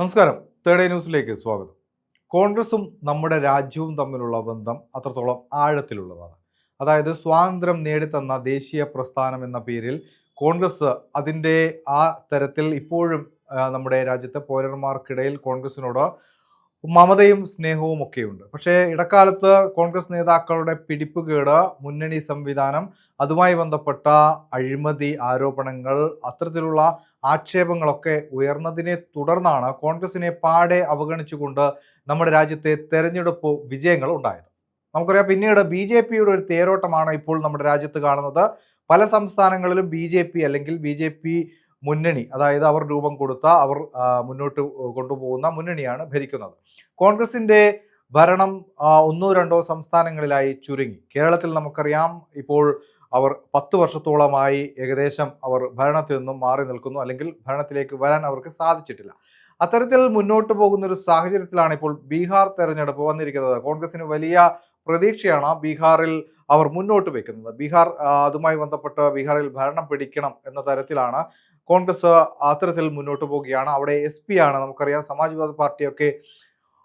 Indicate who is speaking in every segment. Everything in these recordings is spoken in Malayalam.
Speaker 1: നമസ്കാരം. തേർഡ് ഡേ ന്യൂസിലേക്ക് സ്വാഗതം. കോൺഗ്രസും നമ്മുടെ രാജ്യവും തമ്മിലുള്ള ബന്ധം അത്രത്തോളം ആഴത്തിലുള്ളതാണ്. അതായത് സ്വാതന്ത്ര്യം നേടിത്തന്ന ദേശീയ പ്രസ്ഥാനം എന്ന പേരിൽ കോൺഗ്രസ് അതിന്റെ ആ തരത്തിൽ ഇപ്പോഴും നമ്മുടെ രാജ്യത്തെ പൗരന്മാർക്കിടയിൽ കോൺഗ്രസിനോട് മമതയും സ്നേഹവും ഒക്കെയുണ്ട്. പക്ഷേ ഇടക്കാലത്ത് കോൺഗ്രസ് നേതാക്കളുടെ പിടിപ്പുകേട് മുന്നണി സംവിധാനം അതുമായി ബന്ധപ്പെട്ട അഴിമതി ആരോപണങ്ങൾ അത്തരത്തിലുള്ള ആക്ഷേപങ്ങളൊക്കെ ഉയർന്നതിനെ തുടർന്നാണ് കോൺഗ്രസിനെ പാടെ അവഗണിച്ചുകൊണ്ട് നമ്മുടെ രാജ്യത്തെ തെരഞ്ഞെടുപ്പ് വിജയങ്ങൾ ഉണ്ടായത്. നമുക്കറിയാം പിന്നീട് ബി ജെ പിയുടെ ഒരു തേരോട്ടമാണ് ഇപ്പോൾ നമ്മുടെ രാജ്യത്ത് കാണുന്നത്. പല സംസ്ഥാനങ്ങളിലും ബി ജെ പി അല്ലെങ്കിൽ ബി ജെ പി മുന്നണി അതായത് അവർ രൂപം കൊടുത്ത അവർ മുന്നോട്ട് കൊണ്ടുപോകുന്ന മുന്നണിയാണ് ഭരിക്കുന്നത്. കോൺഗ്രസിന്റെ ഭരണം ഒന്നോ രണ്ടോ സംസ്ഥാനങ്ങളിലായി ചുരുങ്ങി. കേരളത്തിൽ നമുക്കറിയാം ഇപ്പോൾ അവർ പത്ത് വർഷത്തോളമായി ഏകദേശം അവർ ഭരണത്തിൽ നിന്നും മാറി നിൽക്കുന്നു അല്ലെങ്കിൽ ഭരണത്തിലേക്ക് വരാൻ അവർക്ക് സാധിച്ചിട്ടില്ല. അത്തരത്തിൽ മുന്നോട്ട് പോകുന്ന ഒരു സാഹചര്യത്തിലാണ് ഇപ്പോൾ ബീഹാർ തെരഞ്ഞെടുപ്പ് വന്നിരിക്കുന്നത്. കോൺഗ്രസിന് വലിയ പ്രതീക്ഷയാണ് ബീഹാറിൽ അവർ മുന്നോട്ട് വെക്കുന്നത്. ബീഹാർ അതുമായി ബന്ധപ്പെട്ട് ബീഹാറിൽ ഭരണം പിടിക്കണം എന്ന തരത്തിലാണ് കോൺഗ്രസ് അത്തരത്തിൽ മുന്നോട്ട് പോവുകയാണ് അവിടെ എസ് പി ആണ് നമുക്കറിയാം സമാജ്വാദി പാർട്ടിയൊക്കെ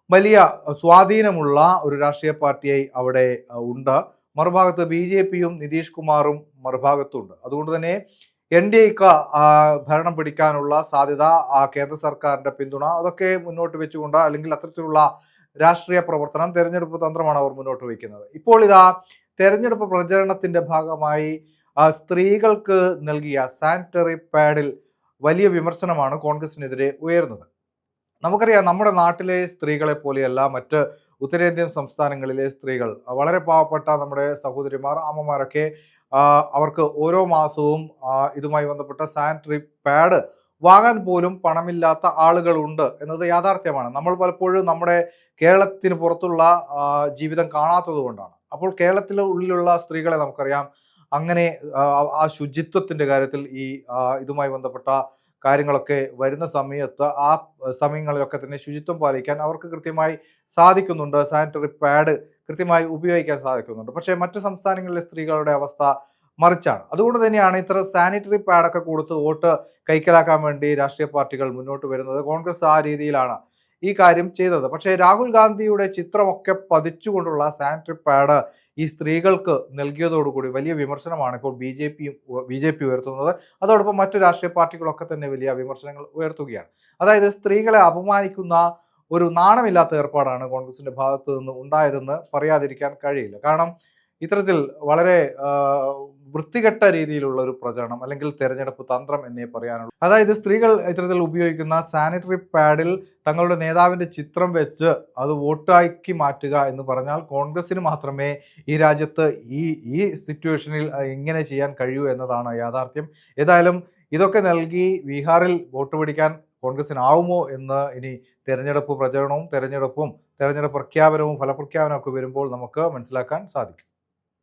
Speaker 1: വലിയ സ്വാധീനമുള്ള ഒരു രാഷ്ട്രീയ പാർട്ടിയായി അവിടെ ഉണ്ട്. മറുഭാഗത്ത് ബി ജെ പിയും നിതീഷ് കുമാറും മറുഭാഗത്തുണ്ട്. അതുകൊണ്ട് തന്നെ എൻ ഡി എക്ക് ഭരണം പിടിക്കാനുള്ള സാധ്യത കേന്ദ്ര സർക്കാരിന്റെ പിന്തുണ അതൊക്കെ മുന്നോട്ട് വെച്ചുകൊണ്ട് അല്ലെങ്കിൽ അത്തരത്തിലുള്ള രാഷ്ട്രീയ പ്രവർത്തനം തെരഞ്ഞെടുപ്പ് തന്ത്രമാണ് അവർ മുന്നോട്ട് വയ്ക്കുന്നത്. ഇപ്പോൾ ഇതാ തെരഞ്ഞെടുപ്പ് പ്രചരണത്തിന്റെ ഭാഗമായി സ്ത്രീകൾക്ക് നൽകിയ സാനിറ്ററി പാഡിൽ വലിയ വിമർശനമാണ് കോൺഗ്രസിനെതിരെ ഉയർന്നത് നമുക്കറിയാം നമ്മുടെ നാട്ടിലെ സ്ത്രീകളെ പോലെയല്ല മറ്റ് ഉത്തരേന്ത്യൻ സംസ്ഥാനങ്ങളിലെ സ്ത്രീകൾ. വളരെ പാവപ്പെട്ട നമ്മുടെ സഹോദരിമാർ അമ്മമാരൊക്കെ അവർക്ക് ഓരോ മാസവും ഇതുമായി ബന്ധപ്പെട്ട സാനിറ്ററി പാഡ് വാങ്ങാൻ പോലും പണമില്ലാത്ത ആളുകളുണ്ട് എന്നത് യാഥാർത്ഥ്യമാണ്. നമ്മൾ പലപ്പോഴും നമ്മുടെ കേരളത്തിന് പുറത്തുള്ള ജീവിതം കാണാത്തത് കൊണ്ടാണ്. അപ്പോൾ കേരളത്തിലെ ഉള്ളിലുള്ള സ്ത്രീകളെ നമുക്കറിയാം. അങ്ങനെ ആ, ശുചിത്വത്തിന്റെ കാര്യത്തിൽ ഈ ഇതുമായി ബന്ധപ്പെട്ട കാര്യങ്ങളൊക്കെ വരുന്ന സമയത്ത് ആ സമയങ്ങളിലൊക്കെ തന്നെ ശുചിത്വം പാലിക്കാൻ അവർക്ക് കൃത്യമായി സാധിക്കുന്നുണ്ട്. സാനിറ്ററി പാഡ് കൃത്യമായി ഉപയോഗിക്കാൻ സാധിക്കുന്നുണ്ട്. പക്ഷേ മറ്റു സംസ്ഥാനങ്ങളിലെ സ്ത്രീകളുടെ അവസ്ഥ മറിച്ചാണ്. അതുകൊണ്ട് തന്നെയാണ് ഇത്ര സാനിറ്ററി പാഡൊക്കെ കൊടുത്ത് വോട്ട് കൈക്കലാക്കാൻ വേണ്ടി രാഷ്ട്രീയ പാർട്ടികൾ മുന്നോട്ട് വരുന്നത്. കോൺഗ്രസ് ആ രീതിയിലാണ് ഈ കാര്യം ചെയ്തത്. പക്ഷേ രാഹുൽ ഗാന്ധിയുടെ ചിത്രമൊക്കെ പതിച്ചുകൊണ്ടുള്ള സാനിറ്ററി പാഡ് ഈ സ്ത്രീകൾക്ക് നൽകിയതോടുകൂടി വലിയ വിമർശനമാണ് ഇപ്പോൾ ബി ജെ പിയും ബി ജെ പി ഉയർത്തുന്നത്. അതോടൊപ്പം മറ്റു രാഷ്ട്രീയ പാർട്ടികളൊക്കെ തന്നെ വലിയ വിമർശനങ്ങൾ ഉയർത്തുകയാണ്. അതായത് സ്ത്രീകളെ അപമാനിക്കുന്ന ഒരു നാണമില്ലാത്ത ഏർപ്പാടാണ് കോൺഗ്രസിന്റെ ഭാഗത്തു നിന്ന് ഉണ്ടായതെന്ന് പറയാതിരിക്കാൻ കഴിയില്ല. കാരണം ഇത്തരത്തിൽ വളരെ വൃത്തികെട്ട രീതിയിലുള്ള ഒരു പ്രചരണം അല്ലെങ്കിൽ തെരഞ്ഞെടുപ്പ് തന്ത്രം എന്നേ പറയാനുള്ളൂ. അതായത് സ്ത്രീകൾ ഇത്തരത്തിൽ ഉപയോഗിക്കുന്ന സാനിറ്ററി പാഡിൽ തങ്ങളുടെ നേതാവിന്റെ ചിത്രം വെച്ച് അത് വോട്ടാക്കി മാറ്റുക എന്ന് പറഞ്ഞാൽ കോൺഗ്രസിന് മാത്രമേ ഈ രാജ്യത്ത് ഈ ഈ സിറ്റുവേഷനിൽ ഇങ്ങനെ ചെയ്യാൻ കഴിയൂ എന്നതാണ് യാഥാർത്ഥ്യം. ഏതായാലും ഇതൊക്കെ നൽകി ബീഹാറിൽ വോട്ട് പിടിക്കാൻ കോൺഗ്രസിനാവുമോ എന്ന് ഇനി തെരഞ്ഞെടുപ്പ് പ്രചരണവും തെരഞ്ഞെടുപ്പും തെരഞ്ഞെടുപ്പ് പ്രഖ്യാപനവും ഫലപ്രഖ്യാപനവും ഒക്കെ വരുമ്പോൾ നമുക്ക് മനസ്സിലാക്കാൻ സാധിക്കും.